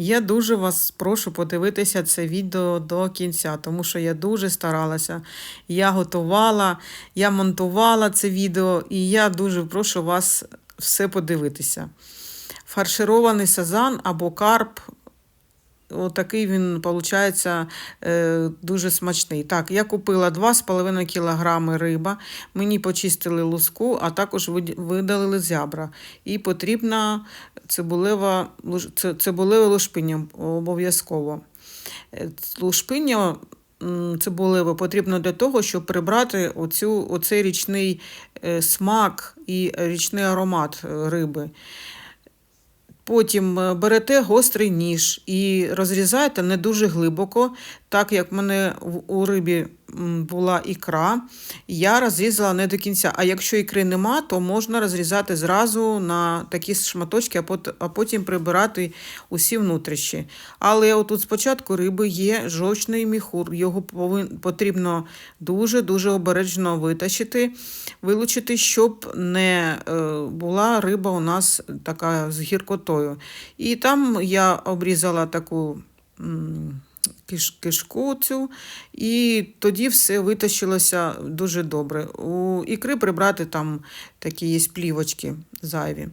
Я дуже вас прошу подивитися це відео до кінця, тому що я дуже старалася. Я готувала, я монтувала це відео, і я дуже прошу вас все подивитися. Фарширований сазан або карп. Отакий він, виходить, дуже смачний. Так, я купила 2,5 кг риба, мені почистили луску, а також видалили зябра. І потрібна цибулева, цибулеве лушпиння обов'язково. Е, Лушпиння цибулеве потрібно для того, щоб прибрати оцю, оцей річний е, смак і річний аромат е, риби. Потім е, берете гострий ніж і розрізаєте не дуже глибоко, так як в мене у рибі була ікра, я розрізала не до кінця. А якщо ікри нема, то можна розрізати зразу на такі шматочки, а потім прибирати усі внутрішні. Але отут спочатку риби є жовчний міхур, його потрібно дуже-дуже обережно витащити, вилучити, щоб не е, була риба у нас така з гіркотою. І там я обрізала таку киш, кишку цю, і тоді все витащилося дуже добре. У ікри прибрати там такі є плівочки зайві.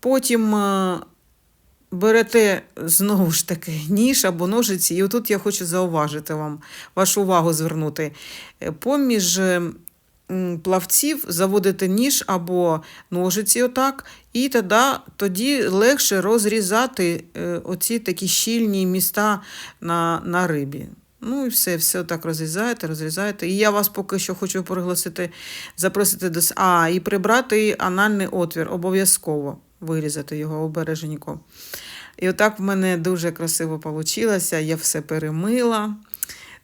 Потім е, берете знову ж таки ніж або ножиці, і отут я хочу зауважити вам, вашу увагу звернути. Е, Поміж плавців заводите ніж або ножиці отак, і тоді, тоді легше розрізати е, оці такі щільні міста на, на рибі. Ну і все, все так розрізаєте, розрізаєте. І я вас поки що хочу пригласити, запросити до. А, і прибрати анальний отвір, обов'язково вирізати його обереженько. І отак в мене дуже красиво вийшло. Я все перемила.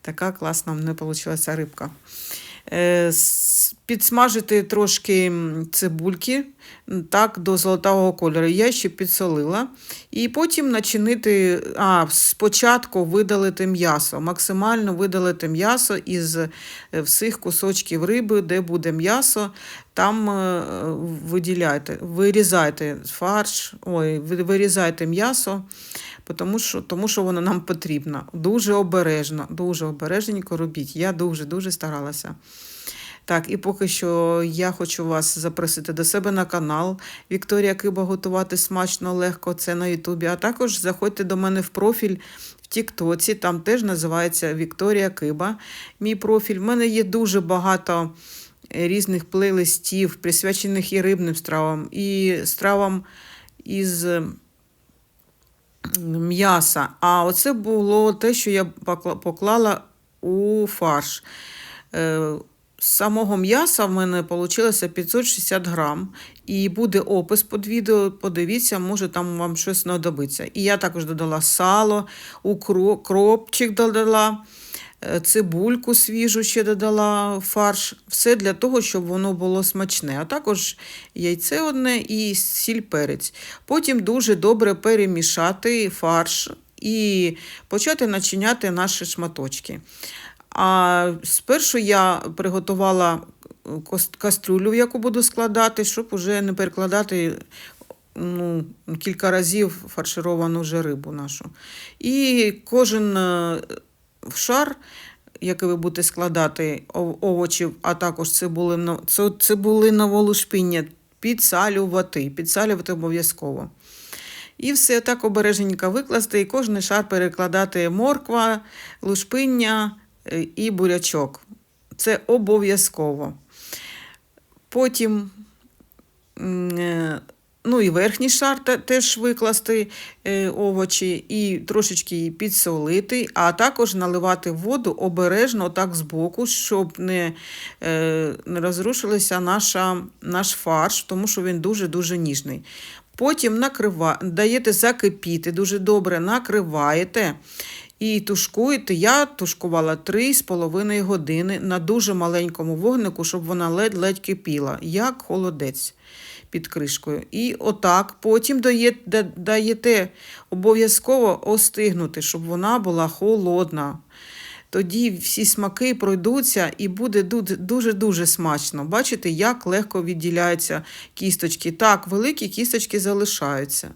Така класна в мене вийшла рибка. Підсмажити трошки цибульки так, до золотавого кольору. Я ще підсолила. І потім начинити, а, спочатку видалити м'ясо, максимально видалити м'ясо із е, всіх кусочків риби, де буде м'ясо, там е, виділяйте, вирізайте фарш, ой, вирізайте м'ясо, тому що, тому що воно нам потрібно. Дуже обережно, дуже обережненько робіть. Я дуже-дуже старалася. Так, і поки що я хочу вас запросити до себе на канал Вікторія Киба готувати смачно, легко. Це на Ютубі. А також заходьте до мене в профіль в Тіктоці, там теж називається Вікторія Киба. Мій профіль. У мене є дуже багато е, різних плейлистів, присвячених і рибним стравам, і стравам із е, м'яса. А оце було те, що я поклала у фарш. З самого м'яса в мене вийшло 560 грам. І буде опис під відео. Подивіться, може там вам щось знадобиться. І я також додала сало, укроп, кропчик додала, е, цибульку свіжу ще додала фарш. Все для того, щоб воно було смачне. А також яйце одне і сіль перець. Потім дуже добре перемішати фарш і почати начиняти наші шматочки. А спершу я приготувала каструлю, в яку буду складати, щоб уже не перекладати ну, кілька разів фаршировану вже рибу нашу. І кожен е, шар, який ви будете складати овочів, а також цибулино, цибулинове лушпіння, підсалювати. Підсалювати обов'язково. І все так обережненько викласти, і кожен шар перекладати морква, лушпиння і бурячок. Це обов'язково. Потім е, ну, і верхній шар теж викласти е, овочі і трошечки її підсолити, а також наливати воду обережно так збоку, щоб не, е, не розрушилася наша, наш фарш, тому що він дуже-дуже ніжний. Потім накрива... даєте закипіти, дуже добре накриваєте і тушкуєте. Я тушкувала 3,5 години на дуже маленькому вогнику, щоб вона ледь-ледь кипіла, як холодець під кришкою. І отак потім дає- даєте обов'язково остигнути, щоб вона була холодна. Тоді всі смаки пройдуться і буде дуже-дуже смачно. Бачите, як легко відділяються кісточки. Так, великі кісточки залишаються.